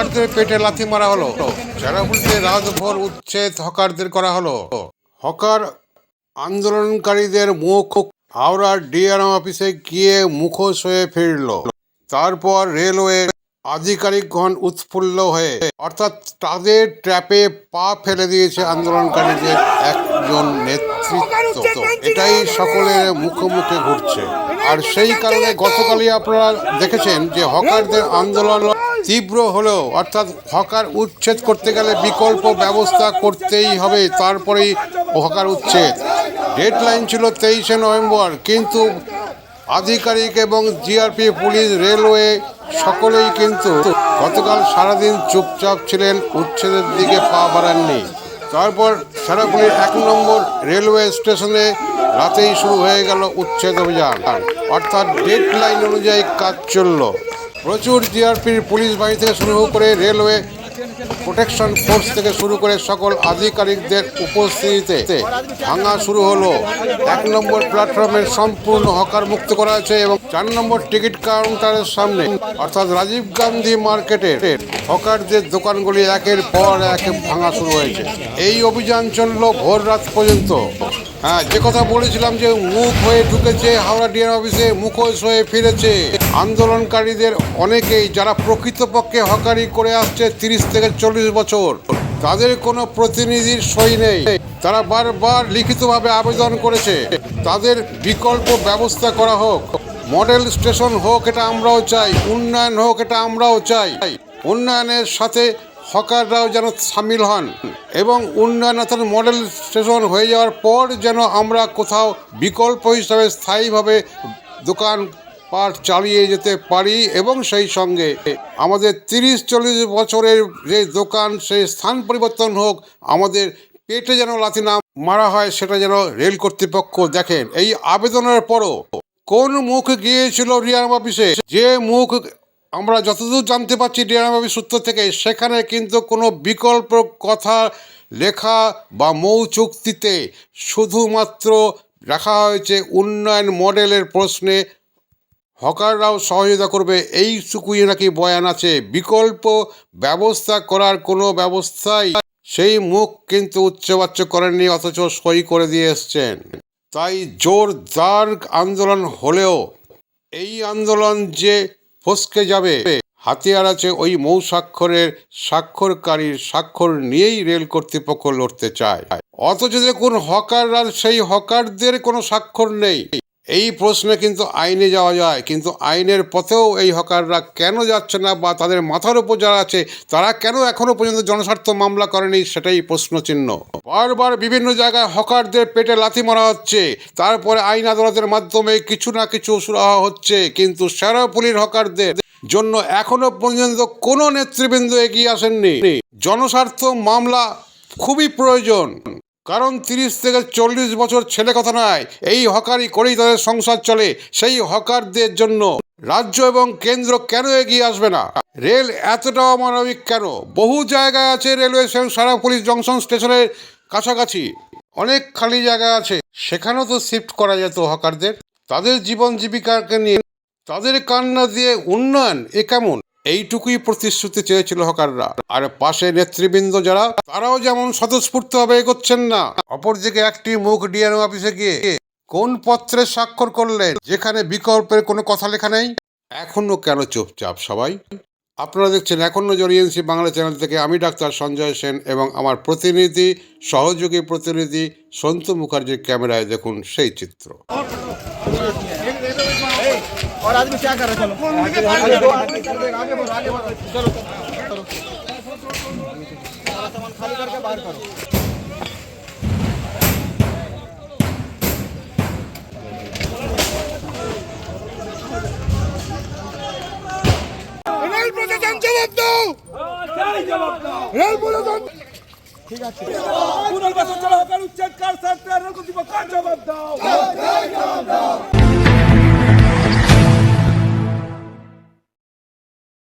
হকারদের পেটে লাথি মারা হলো। চেরাপুলিতে রাতভর উচ্ছেদ হকারদের করা হলো। হকার আন্দোলনকারীদের মুখ হাওড়ার ডিআরএম অফিসে গিয়ে মুখোশ হয়ে ফিরল। তারপর রেলওয়ে আধিকারিকগণ উৎফুল্ল হয়ে, অর্থাৎ তাদের ট্র্যাপে পা ফেলে দিয়েছে আন্দোলনকারীদের একজন নেতৃত্ব। এটাই সকলের মুখে ঘুরছে। আর সেই কারণে গতকালই আপনারা দেখেছেন যে হকারদের আন্দোলন তীব্র হলেও, অর্থাৎ হকার উচ্ছেদ করতে গেলে বিকল্প ব্যবস্থা করতেই হবে, তারপরেই হকার উচ্ছেদ। ডেডলাইন ছিল তেইশে নভেম্বর, কিন্তু আধিকারিক এবং জিআরপি, পুলিশ, রেলওয়ে সকলেই কিন্তু গতকাল সারাদিন চুপচাপ ছিলেন, উচ্ছেদের দিকে পা বাড়াননি। তারপর সারাপুলির এক নম্বর রেলওয়ে স্টেশনে রাতেই শুরু হয়ে গেল উচ্ছেদ অভিযান। অর্থাৎ ডেড লাইন অনুযায়ী কাজ চলল। প্রচুর জিআরপির পুলিশ বাহিনী থেকে শুরু করে রেলওয়ে প্রোটেকশন ফোর্স থেকে শুরু করে সকল আধিকারিকদের উপস্থিতিতে ভাঙা শুরু হলো। এক নম্বর প্ল্যাটফর্মের সম্পূর্ণ হকার মুক্ত করা হয়েছে এবং চার নম্বর টিকিট কাউন্টারের সামনে, অর্থাৎ রাজীব গান্ধী মার্কেটের হকারদের দোকানগুলি একের পর এক ভাঙা শুরু হয়েছে। এই অভিযান চলল ভোর রাত পর্যন্ত। হ্যাঁ যে কথা বলেছিলাম যে মুখ হয়ে ঢুকেছে হাওড়া ডিএম অফিসে, মুখোশ হয়ে ফিরেছে। আন্দোলনকারীদের অনেকেই যারা প্রকৃতপক্ষে হকারি করে আসছে তিরিশ থেকে চল্লিশ বছর, তাদের কোনো প্রতিনিধির সই নেই। তারা বারবার লিখিতভাবে আবেদন করেছে, তাদের বিকল্প ব্যবস্থা করা হোক। মডেল স্টেশন হোক এটা আমরাও চাই, উন্নয়ন হোক এটা আমরাও চাই। উন্নয়নের সাথে হকাররাও যেন সামিল হন এবং উন্নয়ন অর্থাৎ মডেল স্টেশন হয়ে যাওয়ার পর যেন আমরা কোথাও বিকল্প হিসাবে স্থায়ীভাবে দোকান পাট চালিয়ে যেতে পারি এবং সেই সঙ্গে আমাদের তিরিশ চল্লিশ বছরের যে দোকান, সেই স্থান পরিবর্তন হোক, আমাদের পেটে যেন লাথি না মারা হয়, সেটা যেন রেল কর্তৃপক্ষ দেখেন। এই আবেদনের পরও কোন মুখ গিয়েছিল রিয়ার অফিসে? যে মুখ আমরা যতদূর জানতে পারছি ডিআরএম অফিস সূত্র থেকে, সেখানে কিন্তু কোনো বিকল্প কথা লেখা বা মৌ চুক্তিতে শুধুমাত্র রাখা হয়েছে উন্নয়ন মডেলের প্রশ্নে হকাররাও সহযোগিতা করবে। এইটুকুই নাকি বয়ান আছে, বিকল্প ব্যবস্থা করার কোনো ব্যবস্থাই সেই মুখ কিন্তু উচ্চবাচ্য করেননি, অথচ সই করে দিয়ে এসছেন। তাই জোরদার আন্দোলন হলেও এই আন্দোলন যে ফসকে যাবে, হাতিয়ার আছে ওই মৌ স্বাক্ষরের স্বাক্ষরকারীর স্বাক্ষর নিয়েই রেল কর্তৃপক্ষ লড়তে চায়। অথচ দেখুন, হকাররা, সেই হকারদের কোনো স্বাক্ষর নেই। এই প্রশ্নে কিন্তু আইনে যাওয়া যায়। কিন্তু আইনের পথেও এই হকাররা কেন যাচ্ছে না বা তাদের মাথার উপর যারা আছে, তারা কেন এখনও পর্যন্ত জনস্বার্থ মামলা করেনি সেটাই প্রশ্নচিহ্ন। বারবার বিভিন্ন জায়গায় হকারদের পেটে লাথি মারা হচ্ছে। তারপরে আইন আদালতের মাধ্যমে কিছু না কিছু সুরাহা হচ্ছে। কিন্তু সেরাপুলির হকারদের জন্য এখনও পর্যন্ত কোনো নেতৃবৃন্দ এগিয়ে আসেননি। জনস্বার্থ মামলা খুবই প্রয়োজন। কারণ তিরিশ থেকে চল্লিশ বছর ছেলে কথা নয়, এই হকারি করেই তাদের সংসার চলে, সেই হকারদের জন্য। রাজ্য এবং কেন্দ্র কেন এগিয়ে আসবে না? রেল এতটা অমানবিক কেন? বহু জায়গায় আছে রেলওয়ে স্টেশন, সারা পুলিশ জংশন স্টেশনের কাছাকাছি। অনেক খালি জায়গা আছে, সেখানেও তো শিফট করা যেত হকারদের। তাদের জীবন জীবিকাকে নিয়ে, তাদের কান্না দিয়ে উন্নয়ন এ কেমন? এইটুকুই প্রতিশ্রুতি চেয়েছিল হকাররা। আর পাশে নেতৃবৃন্দ যারা, তারাও যেমন স্বতঃস্ফূর্তভাবে এগোচ্ছেন না, অপরদিকে একটি মুখ ডিএনও অফিসে গিয়ে কোন পত্রে স্বাক্ষর করলেন, যেখানে বিকল্পের কোনো কথা লেখা নেই? এখনও কেন চুপচাপ সবাই? আপনারা দেখছেন এখনও জরিয়েন্সি বাংলা চ্যানেল থেকে আমি ডাক্তার সঞ্জয় সেন এবং আমার প্রতিনিধি, সহযোগী প্রতিনিধি সন্তু মুখার্জির ক্যামেরায় দেখুন সেই চিত্র। और आदमी क्या कर रहे हैं चलो आगे बढ़ो आगे बढ़ो आगे बढ़ो चलो चलो सारा सामान खाली करके बाहर करो রেল প্রশাসন জবাব দাও রেল প্রশাসন পুনর্বাসন ছাড়া হকার উচ্ছেদ কার সরকার কর্তৃপক্ষ জবাব দাও